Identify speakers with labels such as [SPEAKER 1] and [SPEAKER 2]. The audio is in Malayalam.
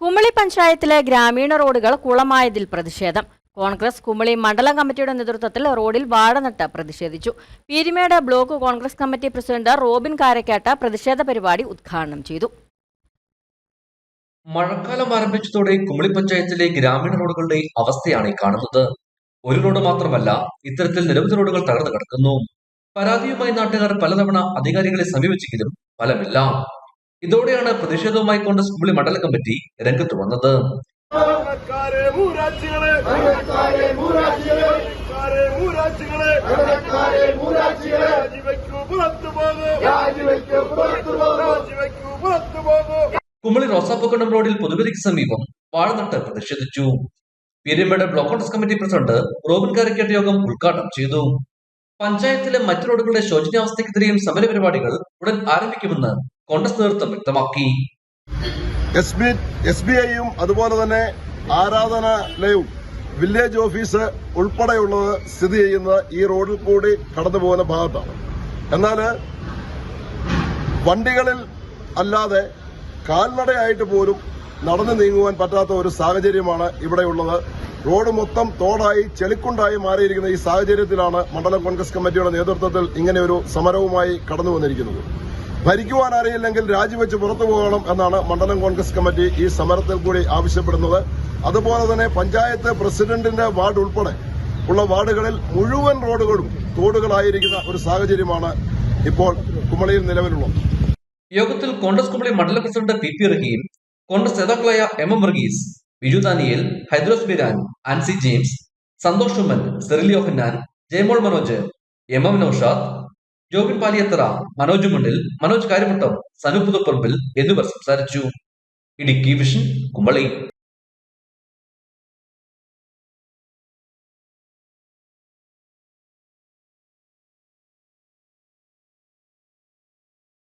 [SPEAKER 1] കുമളി പഞ്ചായത്തിലെ ഗ്രാമീണ റോഡുകൾ കുളമായതിൽ പ്രതിഷേധം. കോൺഗ്രസ് കുമളി മണ്ഡലം കമ്മിറ്റിയുടെ നേതൃത്വത്തിൽ റോഡിൽ വാഴനട്ട് പ്രതിഷേധിച്ചു. Peermade block Congress committee president Robin Karakkat പ്രതിഷേധ പരിപാടി ഉദ്ഘാടനം ചെയ്തു.
[SPEAKER 2] മഴക്കാലം ആരംഭിച്ചതോടെ കുമളി പഞ്ചായത്തിലെ ഗ്രാമീണ റോഡുകളുടെ അവസ്ഥയാണ് കാണുന്നത്. ഒരു റോഡ് മാത്രമല്ല ഇത്തരത്തിൽ നിരവധി റോഡുകൾ തകർന്നു കിടക്കുന്നു. പരാതിയുമായി നാട്ടുകാർ പലതവണ അധികാരികളെ സമീപിച്ചെങ്കിലും ഫലമില്ല. ഇതോടെയാണ് പ്രതിഷേധവുമായി കൊണ്ട് സ്കൂളിൽ മണ്ഡല കമ്മിറ്റി രംഗത്ത് വന്നത്. കുമളി റോസാപ്പുക്കണ്ടം റോഡിൽ പൊതുവരിക്ക് സമീപം വാഴനട്ട് പ്രതിഷേധിച്ചു. Peermade block Congress committee president Robin Karakkat യോഗം ഉദ്ഘാടനം ചെയ്തു. പഞ്ചായത്തിലെ മറ്റു റോഡുകളുടെ ശോചനീയാവസ്ഥയ്ക്കെതിരെയും സമരപരിപാടികൾ ഉടൻ ആരംഭിക്കുമെന്ന് കോൺഗ്രസ് നേതൃത്വം വ്യക്തമാക്കി.
[SPEAKER 3] എസ് ബി ഐയും അതുപോലെ തന്നെ ആരാധനാലയവും വില്ലേജ് ഓഫീസ് ഉൾപ്പെടെയുള്ളത് സ്ഥിതി ചെയ്യുന്നത് ഈ റോഡിൽ കൂടി കടന്നു പോകുന്ന ഭാഗത്താണ്. എന്നാൽ വണ്ടികളിൽ അല്ലാതെ കാൽനടയായിട്ട് പോലും നടന്നു നീങ്ങുവാൻ പറ്റാത്ത ഒരു സാഹചര്യമാണ് ഇവിടെയുള്ളത്. റോഡ് മൊത്തം തോടായി ചെളിക്കുണ്ടായി മാറിയിരിക്കുന്ന ഈ സാഹചര്യത്തിലാണ് മണ്ഡലം കോൺഗ്രസ് കമ്മിറ്റിയുടെ നേതൃത്വത്തിൽ ഇങ്ങനെ ഒരു സമരവുമായി കടന്നു വന്നിരിക്കുന്നത്. ഭരിക്കുവാൻ അറിയില്ലെങ്കിൽ രാജിവെച്ച് പുറത്തു പോകണം എന്നാണ് മണ്ഡലം കോൺഗ്രസ് കമ്മിറ്റി ഈ സമരത്തിൽ കൂടി ആവശ്യപ്പെടുന്നത്. അതുപോലെ തന്നെ പഞ്ചായത്ത് പ്രസിഡന്റിന്റെ വാർഡ് ഉൾപ്പെടെ ഉള്ള വാർഡുകളിൽ മുഴുവൻ റോഡുകളും തോടുകളായിരിക്കുന്ന ഒരു സാഹചര്യമാണ് ഇപ്പോൾ കുമളിയിൽ നിലവിലുള്ളത്.
[SPEAKER 2] യോഗത്തിൽ കോൺഗ്രസ് കുമളി മണ്ഡലം president P P Rahim Congress നേതാക്കളായ M M Varghese Biju Daniel Hydros Biran Ancy James Santhosh Oommen Serili Yohannan Jayamol Manoj M M Noushad Jobin Paliyathara Manoj Mundil Manoj Karyamuttam Sanu Puthuparambil എന്നിവർ സംസാരിച്ചു. ഇടുക്കി വിഷൻ കുമളി